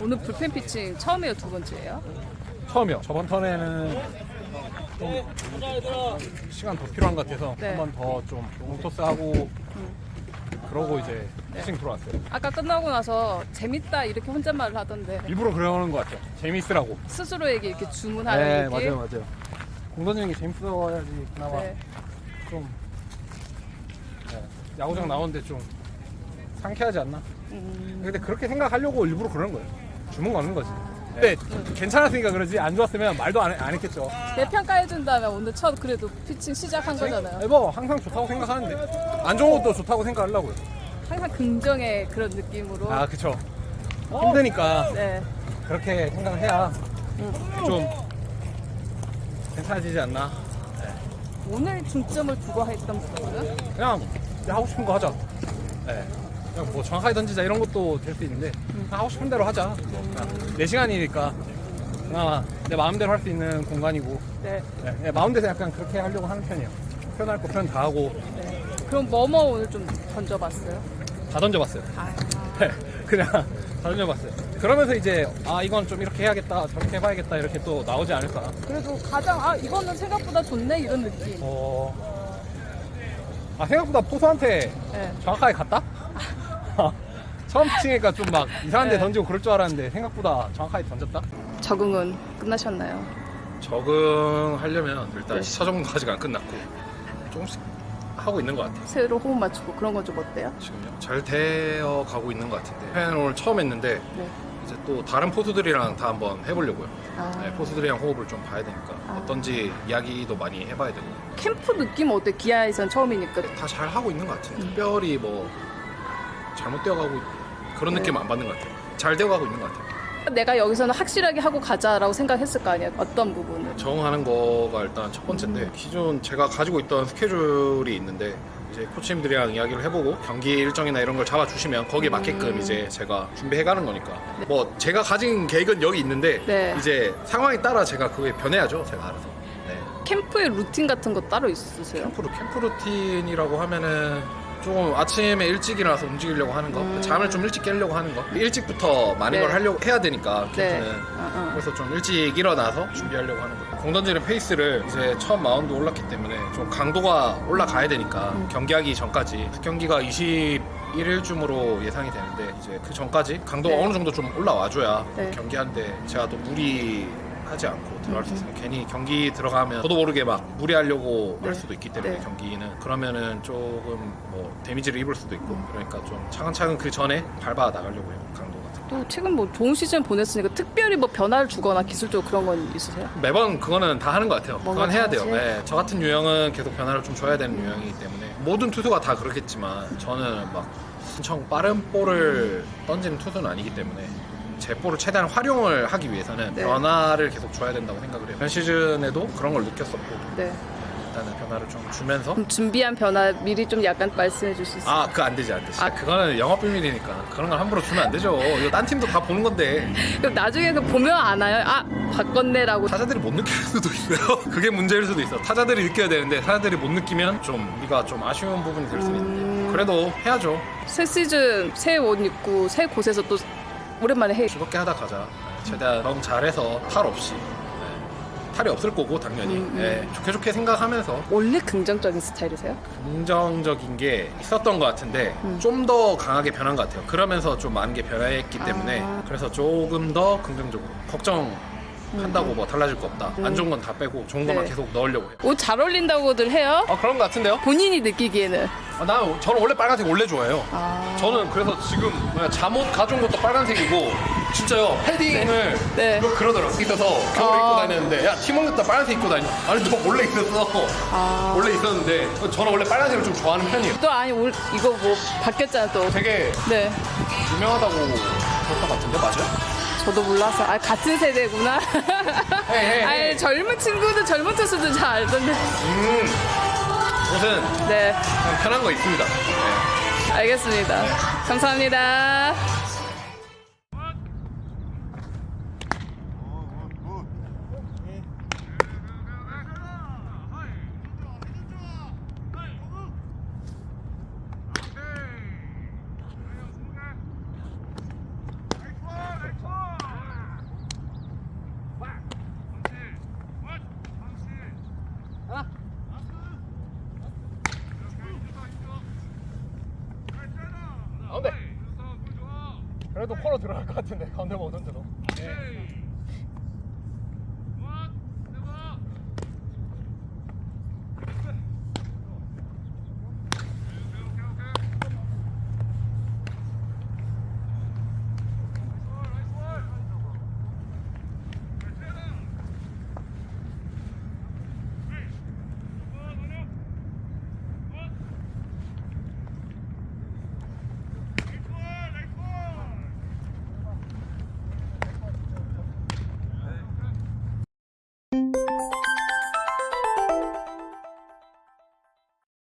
오늘 불펜 피칭 처음이에요, 두 번째예요? 처음이요. 저번 턴에는 좀 시간 더 필요한 것 같아서 네. 한 번 더 좀 롱토스 하고 그러고 이제 피칭 들어왔어요. 아까 끝나고 나서 재밌다 이렇게 혼잣말을 하던데 일부러 그러는 것 같아요. 재밌으라고. 스스로에게 이렇게 주문하는 네, 느낌? 맞아요, 맞아요. 공 던지는 게 재밌어야지 그나마 네. 좀 네, 야구장 나오는데 좀 상쾌하지 않나? 음, 근데 그렇게 생각하려고 일부러 그러는 거예요. 주문 거는 거지. 근데 괜찮았으니까 그러지 안 좋았으면 말도 안, 안 했겠죠. 내 평가해준다면 오늘 첫 그래도 피칭 시작한 거잖아요. 네, 뭐 항상 좋다고 생각하는데 안 좋은 것도 좋다고 생각하려고요. 항상 긍정의 그런 느낌으로. 아 그쵸. 힘드니까 네. 그렇게 생각해야 좀 괜찮아지지 않나. 오늘 중점을 두고 했던 부분은 그냥 하고 싶은 거 하자. 네. 그냥 뭐 정확하게 던지자 이런 것도 될 수 있는데 그냥 하고 싶은 대로 하자. 뭐 그냥 내 시간이니까 그나마 내 마음대로 할 수 있는 공간이고 네. 네, 네, 마음대로 약간 그렇게 하려고 하는 편이에요. 표현할 거 표현 다 하고 네. 그럼 뭐뭐 오늘 좀 던져봤어요? 다 던져봤어요. 아, 네, 그냥 다 던져봤어요. 그러면서 이제 아 이건 좀 이렇게 해야겠다 저렇게 해봐야겠다 이렇게 또 나오지 않을까. 그래도 가장 아 이거는 생각보다 좋네 이런 느낌. 어... 아 생각보다 포수한테 네. 정확하게 갔다? 처음 피칭이니까 좀 막 이상한 데 네. 던지고 그럴 줄 알았는데 생각보다 정확하게 던졌다? 적응은 끝나셨나요? 적응하려면 일단 네. 시차 정도 아직 안 끝났고 조금씩 하고 있는 것 같아요. 새로 호흡 맞추고 그런 건 좀 어때요? 지금요. 잘 되어 가고 있는 것 같은데 팬 오늘 처음 했는데 네. 이제 또 다른 포수들이랑 다 한번 해보려고요. 아, 네, 포수들이랑 호흡을 좀 봐야 되니까 아. 어떤지 이야기도 많이 해봐야 되고 캠프 느낌 어때? 기아에선 처음이니까. 다 잘 하고 있는 것 음. 같아요. 특별히 뭐 잘못 되어가고 그런 느낌 안 받는 것 같아요. 잘 되어가고 있는 것 같아요. 내가 여기서는 확실하게 하고 가자라고 생각했을 거 아니에요? 어떤 부분을? 적응하는 거가 일단 첫 번째인데 기존 제가 가지고 있던 스케줄이 있는데 이제 코치님들이랑 이야기를 해보고 경기 일정이나 이런 걸 잡아주시면 거기에 맞게끔 음. 이제 제가 준비해가는 거니까 뭐 제가 가진 계획은 여기 있는데 네. 이제 상황에 따라 제가 그게 변해야죠 제가 알아서 네. 캠프의 루틴 같은 거 따로 있으세요? 캠프, 루- 캠프 루틴이라고 하면은 조금 아침에 일찍 일어나서 움직이려고 하는 거 음. 잠을 좀 일찍 깨려고 하는 거 일찍부터 많은 네. 걸 하려고 해야 되니까 네. 캠프는 아, 아. 그래서 좀 일찍 일어나서 준비하려고 하는 거예요. 공 던지는 페이스를 이제 처음 마운드 올랐기 때문에 좀 강도가 올라가야 되니까 음. 경기하기 전까지 경기가 21일쯤으로 예상이 되는데 이제 그 전까지 강도가 네. 어느 정도 좀 올라와줘야 네. 경기하는데 제가 또 무리 하지 않고 들어갈 수 있어요. 괜히 경기 들어가면 저도 모르게 막 무리하려고 네. 할 수도 있기 때문에 네. 경기는 그러면은 조금 뭐 데미지를 입을 수도 있고 그러니까 좀 차근차근 그 전에 밟아 나가려고 해요. 강도 같은 거. 또 최근 뭐 좋은 시즌 보냈으니까 특별히 뭐 변화를 주거나 기술적으로 그런 건 있으세요? 매번 그거는 다 하는 것 같아요. 뭔가 그건 해야 돼요. 네, 저 같은 유형은 계속 변화를 좀 줘야 되는 유형이기 때문에 모든 투수가 다 그렇겠지만 저는 막 엄청 빠른 볼을 던지는 투수는 아니기 때문에 제 볼을 최대한 활용을 하기 위해서는 네. 변화를 계속 줘야 된다고 생각을 해요. 이번 시즌에도 그런 걸 느꼈었고 네. 일단은 변화를 좀 주면서 그럼 준비한 변화 미리 좀 약간 말씀해 주실 수 있어요? 아 그거 안 되지 안 되지. 아. 아 그거는 영업 비밀이니까 그런 걸 함부로 주면 안 되죠. 이거 딴 팀도 다 보는 건데 그럼 나중에 그 보면 아나요? 아 바꿨네라고 타자들이 못 느낄 수도 있어요. 그게 문제일 수도 있어. 타자들이 느껴야 되는데 타자들이 못 느끼면 좀 우리가 좀 아쉬운 부분이 될 수는 있는데 음. 그래도 해야죠. 새 시즌 새 옷 입고 새 곳에서 또 오랜만에 해 즐겁게 하다 가자. 최대한 너무 잘해서 탈 없이 네. 탈이 없을 거고 당연히 음, 음. 네. 좋게 좋게 생각하면서 원래 긍정적인 스타일이세요? 긍정적인 게 있었던 것 같은데 음. 좀 더 강하게 변한 것 같아요. 그러면서 좀 많은 게 변화했기 때문에 아. 그래서 조금 더 긍정적으로 걱정 한다고 뭐 달라질 거 없다. 안 좋은 건 다 빼고 좋은 것만 네. 계속 넣으려고 해요. 옷 잘 어울린다고들 해요? 아 그런 것 같은데요? 본인이 느끼기에는 아, 나 저는 원래 빨간색 원래 좋아해요. 아 저는 그래서 지금 뭐야, 잠옷 가져온 것도 빨간색이고 진짜요 패딩을 네. 그 그러더라고 있어서 겨울에 아. 입고 다녔는데 야 팀원 같다 빨간색 입고 다녀 아니 저 원래 있었어 아. 원래 있었는데 저는 원래 빨간색을 좀 좋아하는 편이에요 또 아니 올 이거 뭐 바뀌었잖아 또 되게 네. 유명하다고 들었던 것 같은데 맞아요? 저도 몰라서 아 같은 세대구나. 헤이, 헤이, 아니 헤이. 젊은 친구들 젊은 투수들 잘 알던데. 음 옷은 네, 편한 거 있습니다 네. 알겠습니다. 감사합니다. 하나. 가운데. 그래도 코너 들어갈 것 같은데 가운데 못 던져도. 네.